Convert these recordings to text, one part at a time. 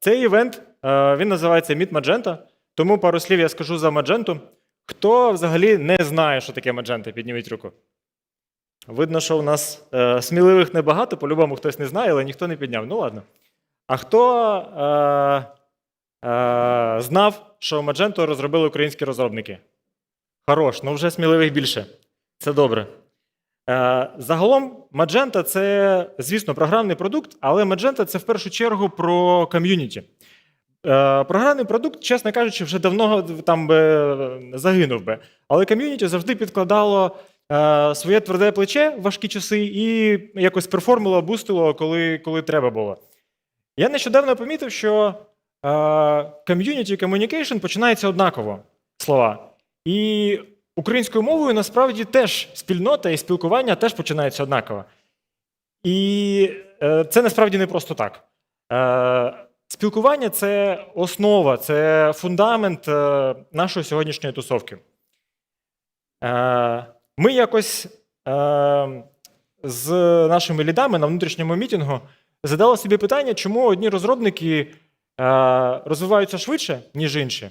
Цей івент е, він називається Meet Magenta, тому пару слів я скажу за Magento. Хто взагалі не знає, що таке Magenta, підніміть руку. Видно, що у нас е, сміливих небагато, по-любому хтось не знає, але ніхто не підняв. Ну ладно. А хто е, е, знав, що Magento розробили українські розробники? Хорош, ну вже сміливих більше. Це добре. Е, Загалом, Magenta це, звісно, програмний продукт, але Magenta це в першу чергу про ком'юніті. Е, Програмний продукт, чесно кажучи, вже давно там би загинув би. Але ком'юніті завжди підкладало е, своє тверде плече в важкі часи і якось перформило, бустило, коли, коли треба було. Я нещодавно помітив, що е, community communication починається однаково слова. І українською мовою насправді теж спільнота і спілкування теж починається однаково. І е, це насправді не просто так. Е, спілкування це основа, це фундамент е, нашої сьогоднішньої тусовки. Ми якось з нашими лідами на внутрішньому мітингу задали собі питання, чому одні розробники розвиваються швидше, ніж інші.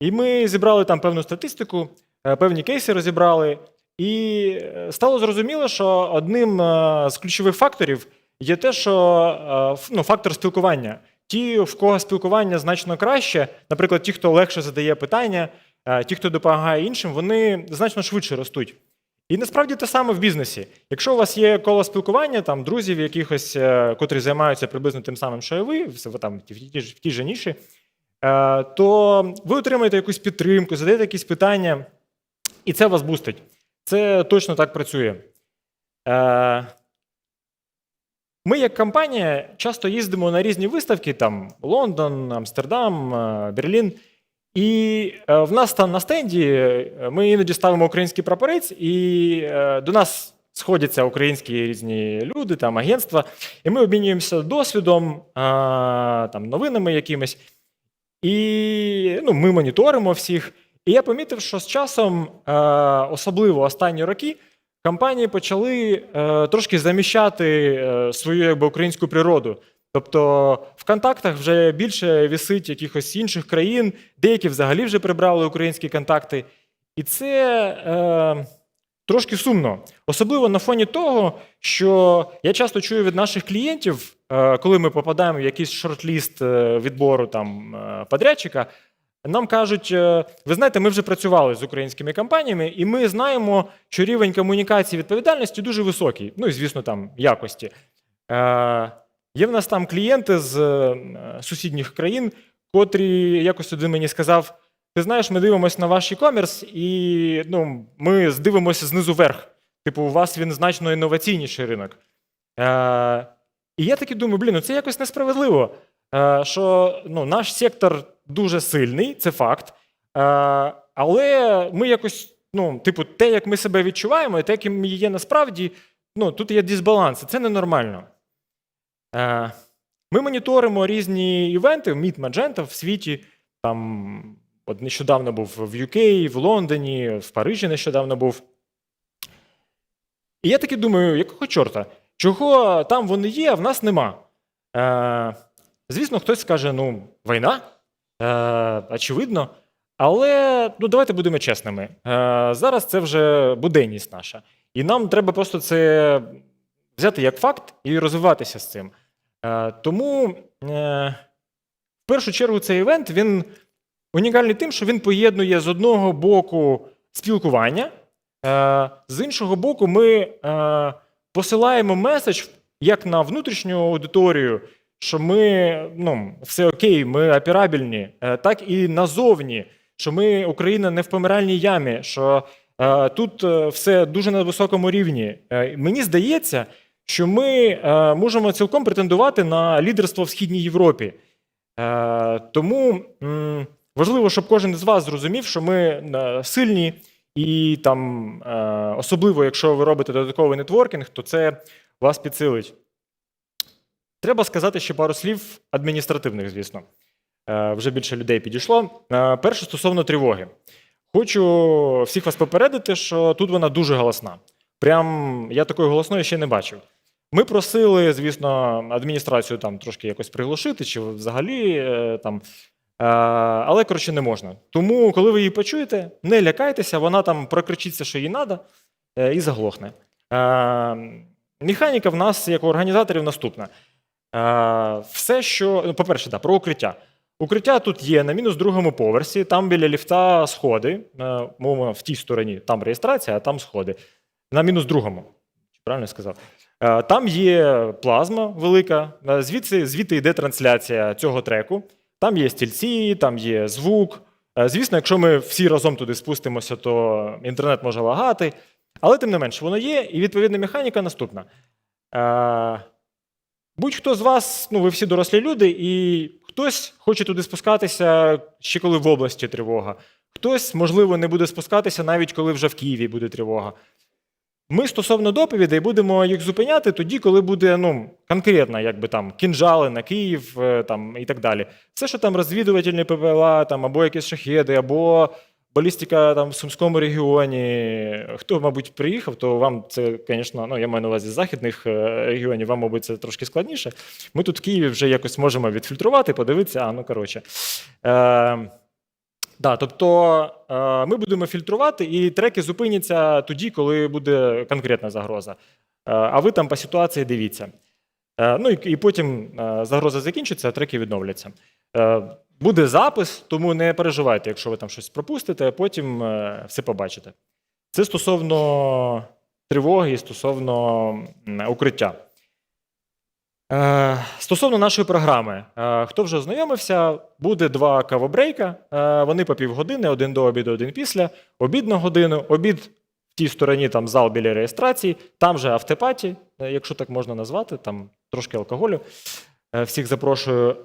І ми зібрали там певну статистику, певні кейси розібрали, і е, стало зрозуміло, що одним е, з ключових факторів є те, що е, ну, фактор спілкування. Ті, в кого спілкування значно краще, наприклад, ті, хто легше задає питання, е, ті, хто допомагає іншим, вони значно швидше ростуть. І насправді те саме в бізнесі. Якщо у вас є коло спілкування, там друзів якихось, е, котрі займаються приблизно тим самим, що і ви, там в тій, в тій же ніші, е, то ви отримаєте якусь підтримку, задаєте якісь питання, і це вас бустить. Це точно так працює. Е, Ми, як компанія, часто їздимо на різні виставки: там Лондон, Амстердам, е, Берлін. І е, в нас там на стенді ми іноді ставимо український прапорець, і до нас сходяться українські різні люди, там агентства, і ми обмінюємося досвідом, там, новинами якимись. І ну, ми моніторимо всіх. І я помітив, що з часом, е, особливо останні роки, компанії почали е, трошки заміщати е, свою якби, українську природу. Тобто в контактах вже більше вісить якихось інших країн, деякі взагалі вже прибрали українські контакти. І це е, трошки сумно. Особливо на фоні того, що я часто чую від наших клієнтів, е, коли ми попадаємо в якийсь шорт-ліст відбору там, подрядчика, нам кажуть: е, ви знаєте, ми вже працювали з українськими компаніями, і ми знаємо, що рівень комунікації відповідальності дуже високий. Ну і, звісно, там якості. Е, Є в нас там клієнти з е, сусідніх країн, котрі якось один мені сказав: ти знаєш, ми дивимося на ваш e-commerce, і ну, ми здивимося знизу вверх. Типу, у вас він значно інноваційніший ринок. І я таки думаю, блін, ну це якось несправедливо. Що ну, наш сектор дуже сильний, це факт. Е, але ми якось, ну, типу, те, як ми себе відчуваємо, і те, яким ми є насправді, ну, тут є дисбаланс, це ненормально. Е, Ми моніторимо різні івенти, Meet Magenta в світі. Там от нещодавно був в UK, в Лондоні, в Парижі нещодавно був. І я таки думаю, якого чорта? Чого там вони є, а в нас нема? Е, звісно, хтось скаже: ну, війна, очевидно. Але ну, давайте будемо чесними. Е, зараз це вже буденність наша. І нам треба просто це взяти як факт і розвиватися з цим. Е, тому, е, в першу чергу, цей івент він унікальний тим, що він поєднує з одного боку спілкування, е, з іншого боку, ми е, посилаємо меседж як на внутрішню аудиторію, що ми ну, все окей, ми операбельні, е, так і назовні, що ми Україна не в помиральній ямі, що е, тут е, все дуже на високому рівні. Мені здається, що ми можемо цілком претендувати на лідерство в Східній Європі. Тому важливо, щоб кожен із вас зрозумів, що ми сильні, і там, особливо, якщо ви робите додатковий нетворкінг, то це вас підсилить. Треба сказати ще пару слів адміністративних, звісно. Е, вже більше людей підійшло. Е, перше стосовно тривоги. Хочу всіх вас попередити, що тут вона дуже голосна. Прям я такої голосної ще не бачив. Ми просили, звісно, адміністрацію там трошки якось приглушити, чи взагалі е, там. Але коротше не можна. Тому, коли ви її почуєте, не лякайтеся, вона там прокричиться, що їй треба, і заглохне. Механіка в нас, як у організаторів, наступна. Е, Все, що. ну, По-перше, да, про укриття. Укриття тут є на мінус другому поверсі, там біля ліфта сходи. Е, Мовно, в тій стороні там реєстрація, а там сходи. На мінус другому. Правильно я сказав? Е, Там є плазма велика, звідси звідти йде трансляція цього треку. Там є стільці, там є звук. Звісно, якщо ми всі разом туди спустимося, то інтернет може лагати. Але тим не менш, воно є, і відповідна механіка наступна. Будь-хто з вас, ну ви всі дорослі люди, і хтось хоче туди спускатися ще коли в області тривога. Хтось, можливо, не буде спускатися навіть коли вже в Києві буде тривога. Ми стосовно доповідей будемо їх зупиняти тоді, коли буде ну, конкретно, якби там кінжали на Київ е, там, і так далі. Все, що там розвідувальні ППЛА, там, або якісь шахеди, або балістика там, в Сумському регіоні. Хто, мабуть, приїхав, то вам це, звісно, ну, я маю на увазі з західних е, регіонів, вам, мабуть, це трошки складніше. Ми тут в Києві вже якось можемо відфільтрувати, подивитися, а ну коротше. Е, Да, тобто е, ми будемо фільтрувати, і треки зупиняться тоді, коли буде конкретна загроза. Е, а ви там по ситуації дивіться. Ну і, потім загроза закінчиться, а треки відновляться. Буде запис, тому не переживайте, якщо ви там щось пропустите, а потім е, все побачите. Це стосовно тривоги і стосовно укриття. Е, Стосовно нашої програми, е, хто вже ознайомився, буде два кавобрейка. Вони по півгодини, один до обіду, один після. Обід на годину, обід в тій стороні, там зал біля реєстрації, там же автопаті, якщо так можна назвати, там трошки алкоголю. Всіх запрошую.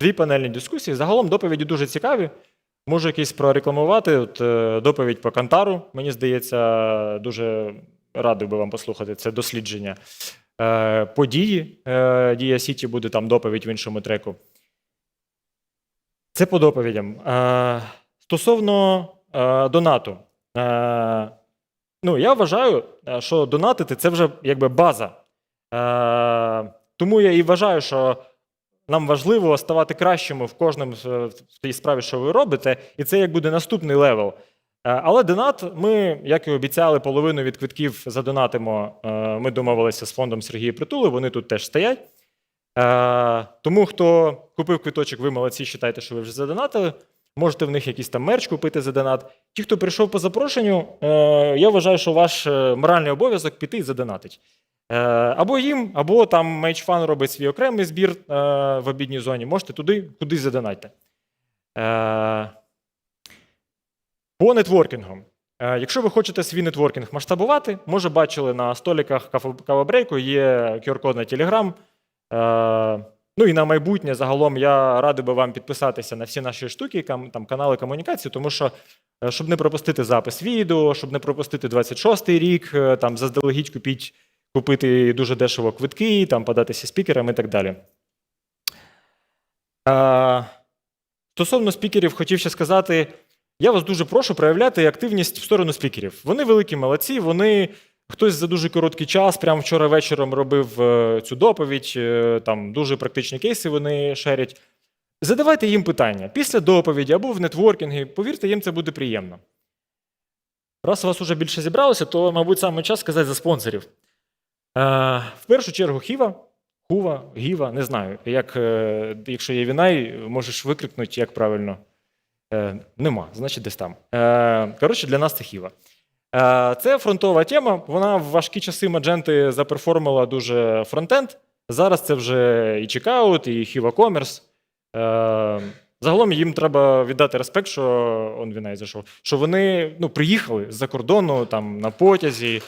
Дві панельні дискусії. Загалом доповіді дуже цікаві. Можу якісь прорекламувати. От, е, доповідь по Кантару, мені здається, дуже радий би вам послухати. Це дослідження е, події. Е, Дія Сіті буде там доповідь в іншому треку. Це по доповідям. Стосовно донату. Ну, я вважаю, що донатити це вже якби база. Тому я і вважаю, що нам важливо ставати кращими в кожному е, в тій справі, що ви робите, і це як буде наступний левел. Е, Але донат, ми, як і обіцяли, половину від квитків задонатимо. Е, Ми домовилися з фондом Сергія Притули, вони тут теж стоять. Тому, хто купив квиточок, ви молодці, вважайте, що ви вже задонатили. Можете в них якийсь там мерч купити за донат. Ті, хто прийшов по запрошенню, я вважаю, що ваш моральний обов'язок піти і задонатить. Е, Або їм, або там Мейчфан робить свій окремий збір е, в обідній зоні. Можете туди, кудись задонатьте. Е, По нетворкінгу. Якщо ви хочете свій нетворкінг масштабувати, може бачили на століках кавабрейку, є QR-код на Telegram. Ну і на майбутнє загалом я радий би вам підписатися на всі наші штуки, там, канали комунікації, тому що, щоб не пропустити запис відео, щоб не пропустити 26-й рік, там заздалегідь купіть, купити дуже дешево квитки, там податися спікерам і так далі. Е, Стосовно спікерів, хотів ще сказати, я вас дуже прошу проявляти активність в сторону спікерів. Вони великі молодці, вони хтось за дуже короткий час, прямо вчора вечором робив е, цю доповідь, е, там дуже практичні кейси вони шерять. Задавайте їм питання після доповіді або в нетворкінгі. Повірте, їм це буде приємно. Раз у вас уже більше зібралося, то, мабуть, саме час сказати за спонсорів. Е, в першу чергу Хіва, Хува, Гіва, не знаю. Як, е, якщо є Вінай, можеш викрикнути, як правильно. Е, нема, значить, десь там. Коротше, для нас це Хіва. Це фронтова тема. Вона в важкі часи Мадженти заперформила дуже фронтенд. Зараз це вже і чекаут, і Хіва. Е, загалом їм треба віддати респект, що он Вінай зайшов, що вони ну, приїхали з-за кордону там, на потязі.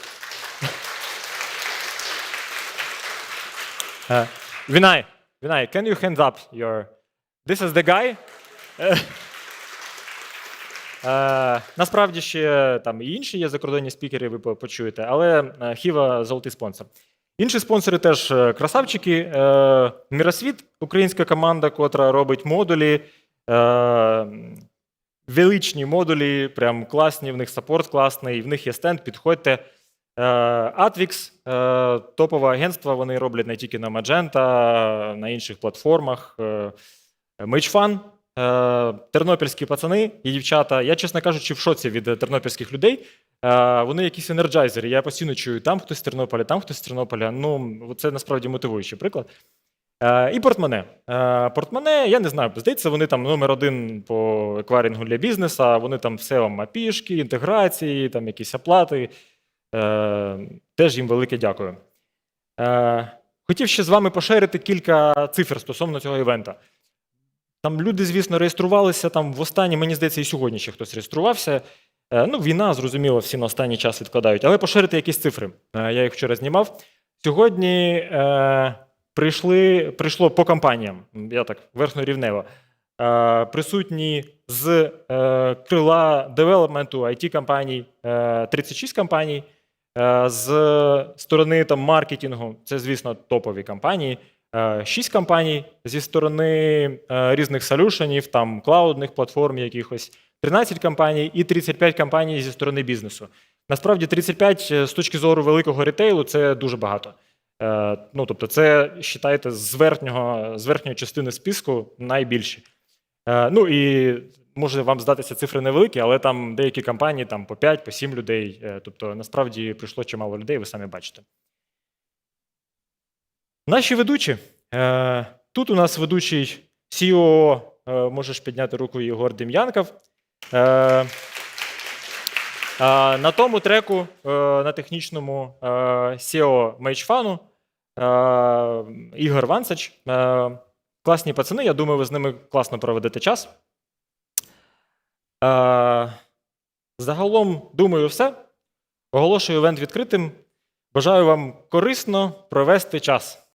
Е, Вінай, Вінай, can you hand up your... This is the guy? Е, насправді ще там і інші є закордонні спікери, ви почуєте, але е, Хіва золотий спонсор. Інші спонсори теж е, красавчики. Е, Міросвіт, українська команда, котра робить модулі. Е, величні модулі, прям класні, в них саппорт класний, в них є стенд, підходьте. Е, Atvix, е, топове агентство, вони роблять не тільки на Magento, на інших платформах. Е, е, тернопільські пацани і дівчата. Я, чесно кажучи, в шоці від тернопільських людей. Вони якісь енерджайзери. Я постійно чую, там хтось з Тернополя, там хтось з Тернополя. Ну, це насправді мотивуючий приклад. І портмоне. Портмоне, я не знаю, здається, вони там номер один по еквайрингу для бізнесу, вони там все вам апішки, інтеграції, там якісь оплати. Е, Теж їм велике дякую. Е, Хотів ще з вами поширити кілька цифр стосовно цього івента. Там люди, звісно, реєструвалися там в останній, мені здається, і сьогодні ще хтось реєструвався. Е, Ну, війна, зрозуміло, всі на останній час відкладають. Але поширити якісь цифри. Я їх вчора знімав. Сьогодні е, прийшли, прийшло по компаніям, я так верхньорівнево, е, присутні з е, крила девелопменту IT компаній, е, 36 компаній. Е, З сторони там, маркетингу, це, звісно, топові компанії. 6 компаній зі сторони е, різних солюшенів, там клаудних платформ якихось, 13 компаній і 35 компаній зі сторони бізнесу. Насправді 35 е, з точки зору великого ретейлу це дуже багато. Е, Ну, тобто, це вважайте, з верхнього, з верхньої частини списку найбільші. Е, Ну і може вам здатися цифри невеликі, але там деякі компанії там по 5, по 7 людей. Е, Тобто, насправді прийшло чимало людей, ви самі бачите. Наші ведучі. Е, Тут у нас ведучий CEO, е, можеш підняти руку Єгор Дем'янков. На тому треку, на технічному SEO Мейчфану Ігор Вансач. Класні пацани, я думаю, ви з ними класно проведете час. Е, Загалом, думаю, все. Оголошую івент відкритим. Бажаю вам корисно провести час.